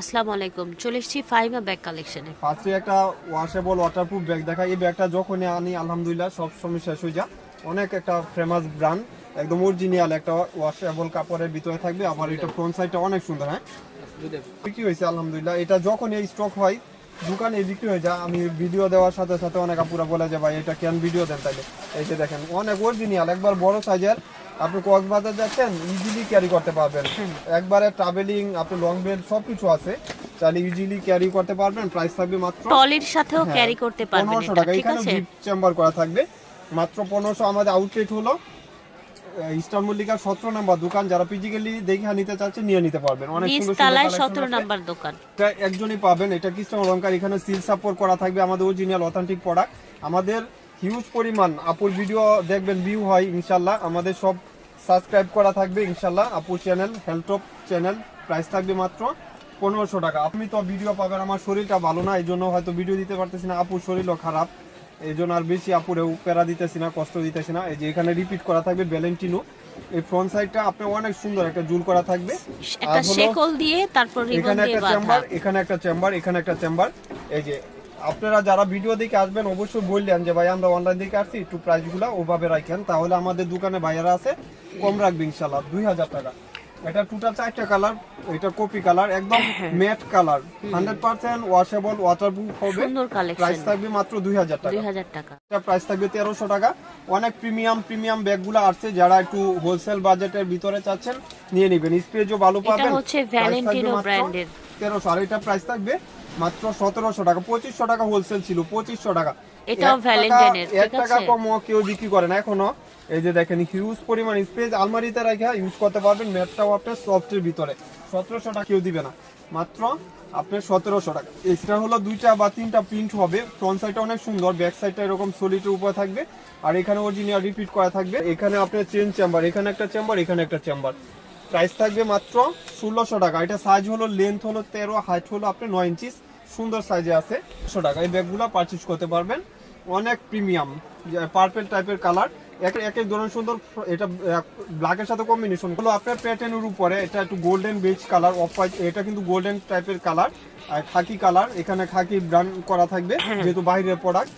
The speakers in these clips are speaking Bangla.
আসসালামু আলাইকুম, চলে এসেছি ফাইমা ব্যাগ কালেকশনে ফার্স্টে একটা ওয়াশেবল ওয়াটারপ্রুফ ব্যাগ দেখা এই ব্যাগটা যখনই আনি, আলহামদুলিল্লাহ, সব সময় শেষ হয়ে যায়। অনেক একটা ফেমাস ব্র্যান্ড একদম অরিজিনাল একটা ওয়াশেবল কাপড়ের ভিতরে থাকবে। আমার এটা ফ্রন্ট সাইডটা অনেক সুন্দর হ্যাঁ? বিক্রি হয়েছে, আলহামদুলিল্লাহ। এটা যখন এই স্টক হয় দোকানে বিক্রি হয়ে যায়। আমি ভিডিও দেওয়ার সাথে সাথে অনেক আপুরা বলে যে, ভাই, এটা কেন ভিডিও দেন তাইলে? এই যে দেখেন, অনেক অরিজিনাল একবার বড় সাইজের আপনি কক্সবাজার যাচ্ছেন ইজিলি ক্যারি করতে পারবেন। একবারে ট্রাভেলিং আপনি লং বেল্ট সব কিছু আছে। চাইলে ইজিলি ক্যারি করতে পারবেন প্রাইস থাকবে মাত্র টলির সাথেও ক্যারি করতে পারবেন হ্যাঁ, পনেরোশো এটা টাকা। ঠিক এখানে আছে? জিপ চেম্বার করা থাকবে। মাত্র পনেরোশো আমাদের আউটলেট হলো ইস্টার মল্লিকা সতেরো নাম্বার দোকান। যারা ফিজিক্যালি দেখে নিতে চাচ্ছে নিয়ে নিতে পারবেন। অনেক সুন্দর তলায় collection সতেরো আছে। নাম্বার দোকান। এটা একজনই পাবেন। এটা কৃষ্ণ অলঙ্কার এখানে সিল সাপোর্ট করা থাকবে। আমাদের অরিজিনাল অথেন্টিক প্রোডাক্ট আমাদের হিউজ পরিমাণ আপুর ভিডিও দেখবেন ভিউ হয় ইনশাল্লাহ। আমাদের সব সাবস্ক্রাইব করা থাকবে ইনশাল্লাহ। আপুর চ্যানেল হেলটপ চ্যানেল প্রাইস থাকবে মাত্র পনেরোশো টাকা। আপনি তো ভিডিও পাবেন আমার শরীরটা ভালো না এই জন্য হয়তো ভিডিও দিতে পারতেছি না। আপুর শরীরও খারাপ এই জন্য আর বেশি আপুরেও প্যারা দিতেছি না কষ্ট দিতেছি না। এই যে এখানে রিপিট করা থাকবে ভ্যালেন্টিনো এই ফ্রন্ট সাইডটা আপনার অনেক সুন্দর একটা জুল করা থাকবে। একটা শেকল দিয়ে তারপর রিবন এখানে একটা চেম্বার এখানে একটা চেম্বার এখানে একটা চেম্বার এই যে আপনারা যারা ভিডিও দেখে আসবেন অবশ্যই বললেন যে ভাই আমরা অনলাইন দেখে আসছি একটু প্রাইসগুলো ওভাবে রাখেন। তাহলে আমাদের দোকানে ভাইয়ারা আছে কম রাখবে ইনশাল্লাহ দুই হাজার টাকা। এটা টোটাল চারটা কালার এটা কপি কালার একদম matte colour hundred percent washable waterproof হবে। প্রাইস থাকবে মাত্র দুই হাজার টাকা। টাকা। এটা প্রাইস থাকবে তেরোশো টাকা। অনেক প্রিমিয়াম প্রিমিয়াম ব্যাগগুলো আসছে যারা একটু হোলসেল বাজেটের ভিতরে চাচ্ছেন নিয়ে নেবেন। স্প্রেজও ভালো পাবেন। তেরোশো। আর এটা প্রাইস থাকবে মাত্র সতেরোশো টাকা পঁচিশশো টাকা হোলসেল ছিল পঁচিশশো টাকা। এটাও ভ্যালেন্টাইনের, এক টাকা কম কেউ বিক্রি করে না এখনও। এই যে দেখেন হিউজ পরিমাণ স্পেস আলমারিতে রেখে ইউজ করতে পারবেন ম্যাটটাও আপনার সফটের ভিতরে। সতেরোশো টাকা কেউ দিবে না। মাত্র আপনার সতেরোশো টাকা। এক্সট্রা হলো দুইটা বা তিনটা প্রিন্ট হবে। ফ্রন্ট সাইডটা অনেক সুন্দর ব্যাক সাইডটা এরকম সলিটের উপরে থাকবে। আর এখানে অরিজিনাল রিপিট করা থাকবে। এখানে আপনার চেন চেম্বার এখানে একটা চেম্বার এখানে একটা চেম্বার প্রাইস থাকবে মাত্র ষোলোশো টাকা। এটা সাইজ হলো লেন্থ হলো তেরো হাইট হলো আপনার নয় ইঞ্চিস সুন্দর সাইজে আছে একশো টাকা। এই ব্যাগগুলো পারচেজ করতে পারবেন। অনেক প্রিমিয়াম পার্পেল টাইপের কালার এক এক ধরনের সুন্দর এটা ব্ল্যাকের সাথে কম্বিনেশন হলো আপনার প্যাটার্নের উপরে এটা একটু golden beige colour off white এটা কিন্তু গোল্ডেন টাইপের কালার আর খাকি কালার এখানে খাকি ব্রান্ড করা থাকবে যেহেতু বাইরের প্রোডাক্ট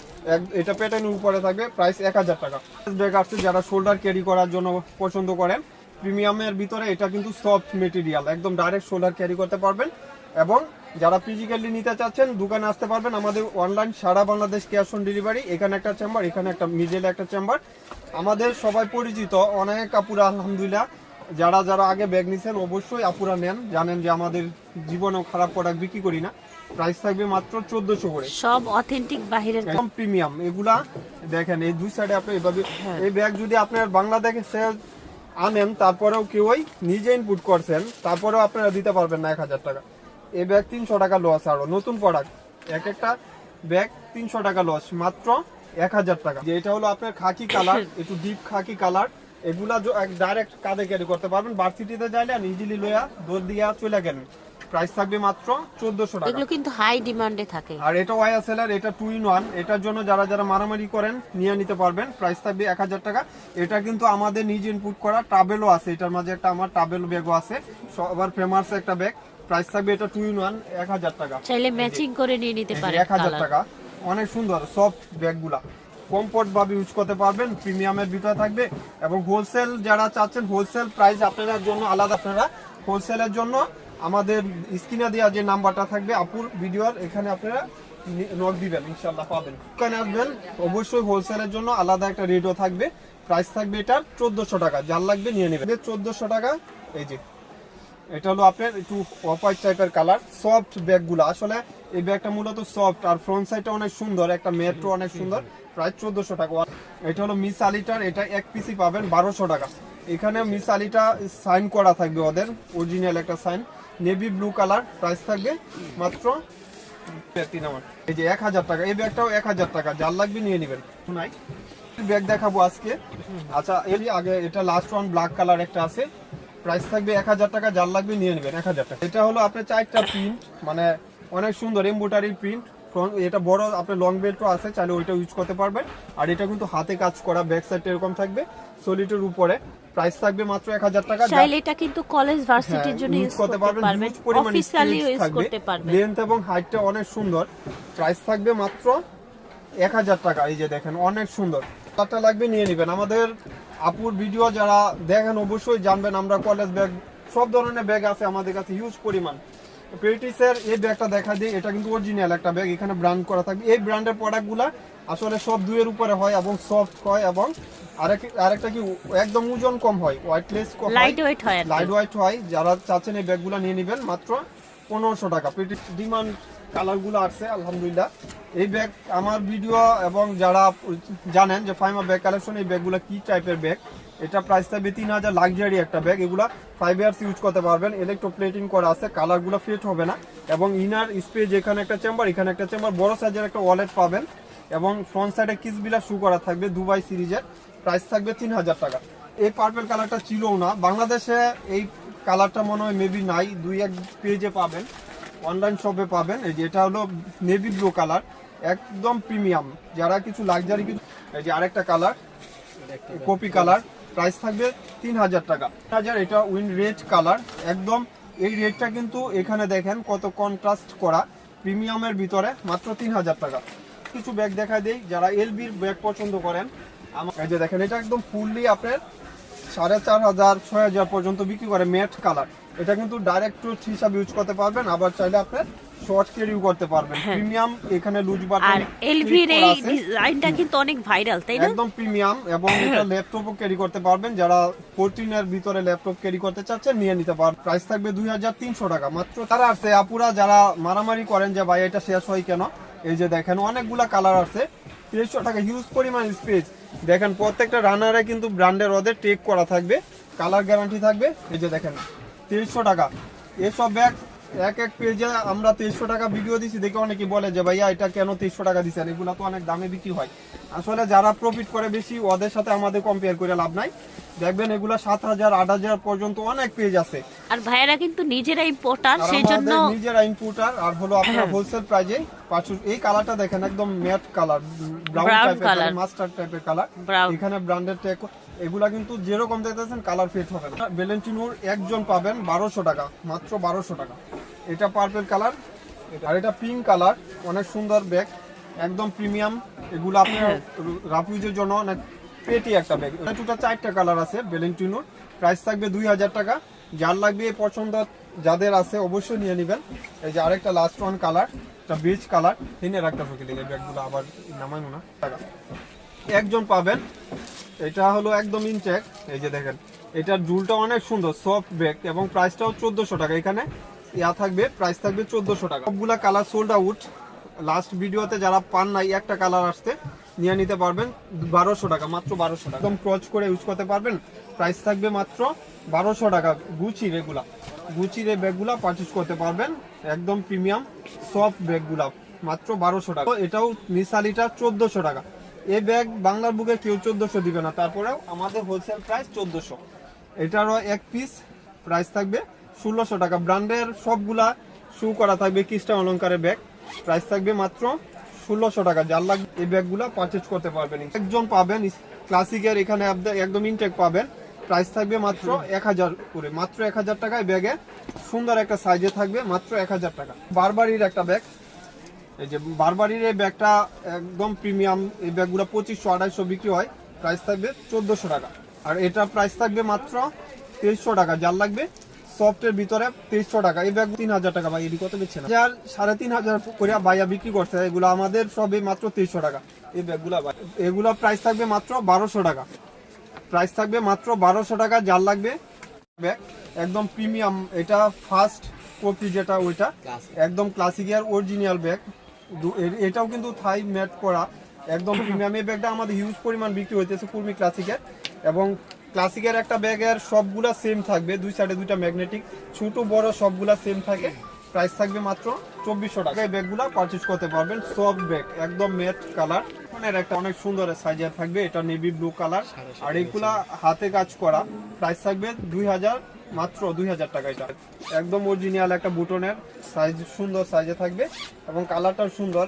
এটা প্যাটার্নের উপরে থাকবে প্রাইস এক হাজার টাকা। ব্যাগ আসছে যারা শোল্ডার ক্যারি করার জন্য পছন্দ করেন প্রিমিয়ামের ভিতরে এটা কিন্তু সফট মেটেরিয়াল একদম ডাইরেক্ট শোল্ডার ক্যারি করতে পারবেন। এবং যারা ফিজিক্যালি নিতে চাচ্ছেন দোকানে আসতে পারবেন আমাদের অনলাইন সারা বাংলাদেশ ক্যাশ অন ডেলিভারি এখানে একটা চেম্বার এখানে একটা মিডলে একটা চেম্বার আমাদের সবাই পরিচিত অনেক আপুরা আলহামদুলিল্লাহ। যারা যারা আগে ব্যাগ নিছেন অবশ্যই আপুরা নেন। জানেন যে আমাদের জীবনেও খারাপ প্রোডাক্ট বিক্রি করি না। প্রাইস থাকবে মাত্র চোদ্দশো করে। সব অথেন্টিক বাহিরের একদম প্রিমিয়াম এগুলা দেখেন এই দুই সাইডে আপনি এভাবে হ্যাঁ। এই ব্যাগ যদি আপনার বাংলাদেশে সেল আনেন তারপরেও কেউই নিজে ইনপুট করছেন তারপরেও আপনারা দিতে পারবেন না এক হাজার টাকা। এই ব্যাগ তিনশো টাকা লস আরও। নতুন প্রোডাক্ট এক একটা ব্যাগ তিনশো টাকা লস মাত্র এক হাজার টাকা। যে এটা হলো আপনার খাকি কালার একটু ডিপ খাকি কালার এগুলা ডাইরেক্ট কাঁধে ক্যারি করতে পারবেন। ভার্সিটিতে যাইলে ইজিলি লইয়া দৌড় দিয়া চলে গেলেন। প্রাইস থাকবে মাত্র চোদ্দশো টাকা। এগুলো কিন্তু হাই ডিমান্ডে থাকে। আর এটা ওয়াইএসএলআর এটা টু ইন ওয়ান এটার জন্য যারা যারা মারামারি করেন নিয়ে নিতে পারবেন। প্রাইস থাকবে এক হাজার টাকা। এটা কিন্তু আমাদের নিজে ইনপুট করা। টাবেলও আছে। এটার মাঝে একটা আমার টাবেল ব্যাগও আছে। সবার ফেমাস একটা ব্যাগ প্রাইস থাকবে এটা টু ইন ওয়ান এক হাজার টাকা। চাইলে ম্যাচিং করে নিয়ে নিতে পারে এক হাজার টাকা। অনেক সুন্দর সফট ব্যাগগুলা। কমফোর্ট ভাবে ইউজ করতে পারবেন প্রিমিয়ামের ভিতরে থাকবে। এবং হোলসেল যারা চাচ্ছেন হোলসেল প্রাইস আপনাদের জন্য আলাদা আপনারা। হোলসেলের জন্য আমাদের স্ক্রিনে দেওয়া যে নাম্বারটা থাকবে আপুর ভিডিওর এখানে আপনারা নক দিবেন ইনশাল্লাহ পাবেন। ওখানে আসবেন অবশ্যই হোলসেলের জন্য আলাদা একটা রেটও থাকবে। প্রাইস থাকবে এটার চোদ্দশো টাকা যার লাগবে নিয়ে নেবেন। চোদ্দশো টাকা এই যে এটা হলো আপনার একটু অফ টাইপের কালার সফট ব্যাগগুলো আসলে এই ব্যাগটা মূলত সফট আর ফ্রন্ট সাইডটা অনেক সুন্দর, একটা মেট্রো অনেক সুন্দর, প্রায় চোদ্দশো টাকা। এটা হলো মিস আলিটার, এটা এক পিসি পাবেন বারোশো টাকা। এখানে মিস আলিটা সাইন করা থাকবে ওদের অরিজিনাল একটা sign navy blue colour price থাকবে মাত্র তিন আমার এই যে এক হাজার টাকা, এই ব্যাগটাও এক হাজার টাকা, যার লাগবে নিয়ে নেবেন। শোনাই ব্যাগ দেখাবো আজকে। আচ্ছা এর আগে, এটা লাস্ট ওয়ান ব্ল্যাক কালার একটা আছে। প্রাইস থাকবে এক হাজার টাকা যার লাগবে নিয়ে নেবেন এক হাজার টাকা। এটা হলো আপনার চারটা প্রিন্ট মানে অনেক সুন্দর এম্বোটারি প্রিন্ট এটা বড় আপনার লং বেল্টও আছে চাইলে ওইটা ইউজ করতে পারবেন। আর এটা কিন্তু হাতে কাজ করা ব্যাক সাইডটা এরকম থাকবে সলিটের উপরে। প্রাইস থাকবে মাত্র এক হাজার টাকা চাইলে এটা কিন্তু কলেজ ভার্সিটির হ্যাঁ, জন্য ইউজ করতে পারবেন অফিসিয়ালি ইউজ। করতে পারবেন। লেন্থ এবং হাইটটা অনেক সুন্দর। প্রাইস থাকবে মাত্র এক হাজার টাকা এই যে দেখেন অনেক সুন্দর। তারটা লাগবে নিয়ে নেবেন। আমাদের আপুর ভিডিও যারা দেখেন অবশ্যই জানবেন। আমরা কলেজ ব্যাগ সব ধরনের ব্যাগ আছে আমাদের কাছে হিউজ পরিমাণ। পেটিসের এই ব্যাগটা দেখা দিই। এটা কিন্তু অরিজিনাল একটা ব্যাগ এখানে ব্র্যান্ড করা থাকবে। এই ব্র্যান্ডের প্রোডাক্টগুলো আসলে সব দুইয়ের উপরে হয় এবং সফট হয় এবং আরেক আরেকটা কি একদম ওজন কম হয় ওয়েটলেস কম লাইট ওয়েট হয় লাইট হোয়াইট হয়। যারা চাচ্ছেন এই ব্যাগগুলো নিয়ে নেবেন মাত্র পনেরোশো টাকা। ডিমান্ড কালারগুলো আসছে, আলহামদুলিল্লাহ। এই ব্যাগ আমার ভিডিও এবং যারা জানেন যে ফাইমা ব্যাগ কালেকশন এই ব্যাগগুলো কি টাইপের ব্যাগ এটা প্রাইস থাকবে তিন হাজার লাক্সারি একটা ব্যাগ এগুলা ফাইভ ইয়ার্স ইউজ করতে পারবেন। ইলেকট্রোপ্লেটিং করা আছে কালারগুলো ফিট হবে না। এবং ইনার স্পেস যেখানে একটা চেম্বার এখানে একটা চেম্বার বড় সাইজের একটা ওয়ালেট পাবেন। এবং ফ্রন্ট সাইডে কিসবিলা শু করা থাকবে দুবাই সিরিজের। প্রাইস থাকবে তিন হাজার টাকা। এই পার্পেল কালারটা ছিলও না। বাংলাদেশে এই কালারটা মনে হয় মেবি নাই। দুই এক পেজে পাবেন। অনলাইন শপে পাবেন। এই যে এটা হলো নেভি ব্লু কালার একদম প্রিমিয়াম যারা কিছু লাক্সারি কিছু এই যে আরেকটা কালার কপি কালার প্রাইস থাকবে তিন হাজার টাকা। তিন হাজার, এটা উইন রেড কালার একদম এই রেডটা কিন্তু এখানে দেখেন কত কন্ট্রাস্ট করা। প্রিমিয়ামের ভিতরে মাত্র তিন হাজার টাকা। কিছু ব্যাগ দেখা দেই, যারা এলবির ব্যাগ পছন্দ করেন, আমার এই যে দেখেন, এটা একদম ফুললি আপনার সাড়ে চার হাজার, ছয় হাজার পর্যন্ত বিক্রি করে ম্যাট কালার এটা কিন্তু ডাইরেক্ট হিসাবে ইউজ করতে পারবেন আবার চাইলে আপনার শর্ট ক্যারিও করতে পারবেন। প্রিমিয়াম এখানে লুজ হ্যাঁ। আর বাটন এলভির এই ডিজাইনটা কিন্তু অনেক ভাইরাল তাই না? একদম প্রিমিয়াম এবং এটা ল্যাপটপও ক্যারি করতে পারবেন। যারা ফোরটিন এর ভিতরে ল্যাপটপ ক্যারি করতে চাচ্ছেন নিয়ে নিতে পারবেন প্রাইস থাকবে দুই হাজার তিনশো টাকা। মাত্র তারা আছে আপুরা যারা মারামারি করেন যে ভাই এটা শেষ হয় কেন? এই যে দেখেন অনেকগুলা কালার আছে। তিনশো টাকা হিউজ পরিমাণ স্পেস দেখেন প্রত্যেকটা রানারে কিন্তু ব্র্যান্ডের ওদের টেক করা থাকবে। কালার গ্যারান্টি থাকবে। এই যে দেখেন তিনশো টাকা। এসব ব্যাগ এক এক পেজে আমরা তেইশশো টাকা ভিডিও দিছি দেখে অনেকে বলে যে ভাইয়া এটা কেন তেইশশো টাকা দিচ্ছেন এগুলো তো অনেক দামে বিক্রি হয়। আসলে যারা প্রফিট করে বেশি ওদের সাথে আমাদের কম্পেয়ার করে লাভ নাই। দেখবেন এগুলো সাত হাজার আট হাজার পর্যন্ত অনেক পেজ আছে। আর ভাইয়েরা কিন্তু নিজেরাই ইম্পোর্টার সেই জন্য নিজেরা ইনপুটার আর হলো আপনার হোলসেল প্রাইজে পাঁচশো এই কালারটা দেখেন একদম ম্যাট কালার ব্রাউন টাইপের। মাস্টার টাইপের কালার এখানে ব্র্যান্ডের ট্যাগ এগুলা কিন্তু যেরকম দেখতেছেন কালার ফিট হবে না। বেলেন্টিনোর একজন পাবেন বারোশো টাকা মাত্র বারোশো টাকা। এটা পার্পেল কালার আর এটা পিঙ্ক কালার অনেক সুন্দর ব্যাগ একদম প্রিমিয়াম এগুলো আপনার রাফিউজের জন্য অনেক পেটি একটা ব্যাগ এটা দুটো চারটা কালার আছে বেলেন্টিনোর প্রাইস থাকবে দুই হাজার টাকা। যার লাগবে এই পছন্দ যাদের আছে অবশ্যই নিয়ে নেবেন। এই যে আরেকটা লাস্ট ওয়ান কালার এটা বিচ কালার তিনে রাখতে থাকে এই ব্যাগগুলো আবার নামাই না। টাকা একজন পাবেন এটা হলো একদম ইনটেক, এই যে দেখেন। এটার জুলটা অনেক সুন্দর, সফট ব্যাগ, এবং প্রাইসটাও চোদ্দশো টাকা। এখানে ইয়া থাকবে, প্রাইস থাকবে চোদ্দশো টাকা। সবগুলা কালার সোল্ড আউট লাস্ট ভিডিওতে যারা পান নাই, একটা কালার আসতে নিয়ে নিতে পারবেন, বারোশো টাকা, মাত্র বারোশো টাকা। একদম ক্রচ করে ইউজ করতে পারবেন প্রাইস থাকবে মাত্র বারোশো টাকা। গুচি রেগুলা গুচির এই ব্যাগগুলা পারচেস করতে পারবেন, একদম প্রিমিয়াম সফট ব্যাগগুলা, মাত্র বারোশো টাকা। এটাও মিসালিটা চোদ্দশো টাকা। এই ব্যাগ বাংলার বুকে কেউ চোদ্দশো দিবে না। তারপরেও আমাদের হোলসেল প্রাইস চোদ্দশো। এটারও এক পিস প্রাইস থাকবে ষোলোশো টাকা। ব্র্যান্ডের সবগুলা শু করা থাকবে খ্রিস্টান অলঙ্কারের ব্যাগ। প্রাইস থাকবে মাত্র ষোলোশো টাকা। যার লাগবে এই ব্যাগগুলা পারচেজ করতে পারবেন। একজন পাবেন ক্লাসিকের এখানে একদম ইনটেক পাবেন। প্রাইস থাকবে মাত্র এক হাজার করে। মাত্র এক হাজার টাকায় ব্যাগে সুন্দর একটা সাইজে থাকবে মাত্র এক হাজার টাকা। বারবারির একটা ব্যাগ। এই যে বারবারির এই ব্যাগটা একদম প্রিমিয়াম এই ব্যাগগুলো পঁচিশশো আড়াইশো বিক্রি হয়। প্রাইস থাকবে চোদ্দশো টাকা। আর এটা প্রাইস থাকবে মাত্র তেইশশো টাকা। যার লাগবে সফটের ভিতরে তেইশশো টাকা। এই ব্যাগ তিন হাজার টাকা ভাই এটি কত বেচছে না হাজার সাড়ে তিন হাজার করে ভাইয়া বিক্রি করছে। এগুলো আমাদের সবে মাত্র তেইশশো টাকা। এই ব্যাগগুলো এগুলো প্রাইস থাকবে মাত্র বারোশো টাকা। প্রাইস থাকবে মাত্র বারোশো টাকা। যার লাগবে ব্যাগ একদম প্রিমিয়াম। এটা ফার্স্ট কপি যেটা ওইটা একদম ক্লাসিকের অরিজিনাল ব্যাগ। এটাও কিন্তু থাই ম্যাট করা। একদম প্রিমিয়াম এই ব্যাগটা আমাদের হিউজ পরিমাণ বিক্রি হইতেছে কুর্মি ক্লাসিকের এবং ক্লাসিকের একটা ব্যাগের সবগুলা সেম থাকবে। দুই সাইডে দুইটা ম্যাগনেটিক ছোট, বড় সবগুলা সেম থাকে। প্রাইস থাকবে মাত্র চব্বিশশো টাকা। এই ব্যাগগুলা পারচেজ করতে পারবেন সফট ব্যাগ একদম ম্যাট কালারের একটা অনেক সুন্দর সাইজের থাকবে, এটা নেভি ব্লু কালার আর এগুলা হাতে কাজ করা প্রাইস থাকবে দুই হাজার, মাত্র দুই হাজার টাকা এটা। একদম অরিজিনাল একটা বুটনের সাইজ সুন্দর সাইজে থাকবে এবং কালারটাও সুন্দর।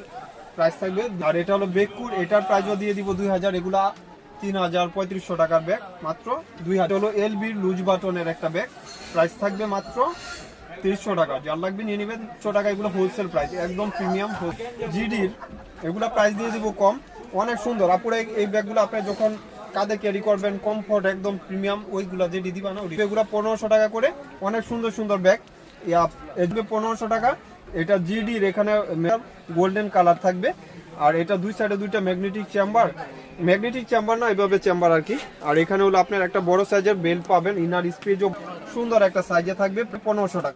প্রাইস থাকবে আর এটা হলো বেকুর এটার প্রাইসও দিয়ে দিব দুই হাজার, এগুলা তিন হাজার পঁয়ত্রিশশো টাকার ব্যাগ মাত্র দুই হাজার। হলো এল বির লুজ বাটনের একটা ব্যাগ প্রাইস থাকবে মাত্র তিরিশশো টাকা, যার লাগবে নিয়ে নেবেন তিনশো টাকা এগুলো হোলসেল প্রাইস একদম প্রিমিয়াম জিডির এগুলো প্রাইস দিয়ে দেবো কম। অনেক সুন্দর। আপুরে এই ব্যাগগুলো আপনি যখন কাঁধে ক্যারি করবেন কমফোর্ট একদম প্রিমিয়াম ওইগুলো যেটি দিবা না ওই এগুলো পনেরোশো টাকা করে, অনেক সুন্দর সুন্দর ব্যাগ এগুলো পনেরোশো টাকা, এটা জিডির এখানে গোল্ডেন কালার থাকবে। আর এটা দুই সাইডে দুইটা ম্যাগনেটিক চেম্বার ম্যাগনেটিক চেম্বার না, এভাবে চেম্বার আর কি। আর এখানে হলো আপনার একটা বড় সাইজের বেল্ট পাবেন ইনার স্পেজও সুন্দর একটা সাইজে থাকবে, পনেরোশো টাকা।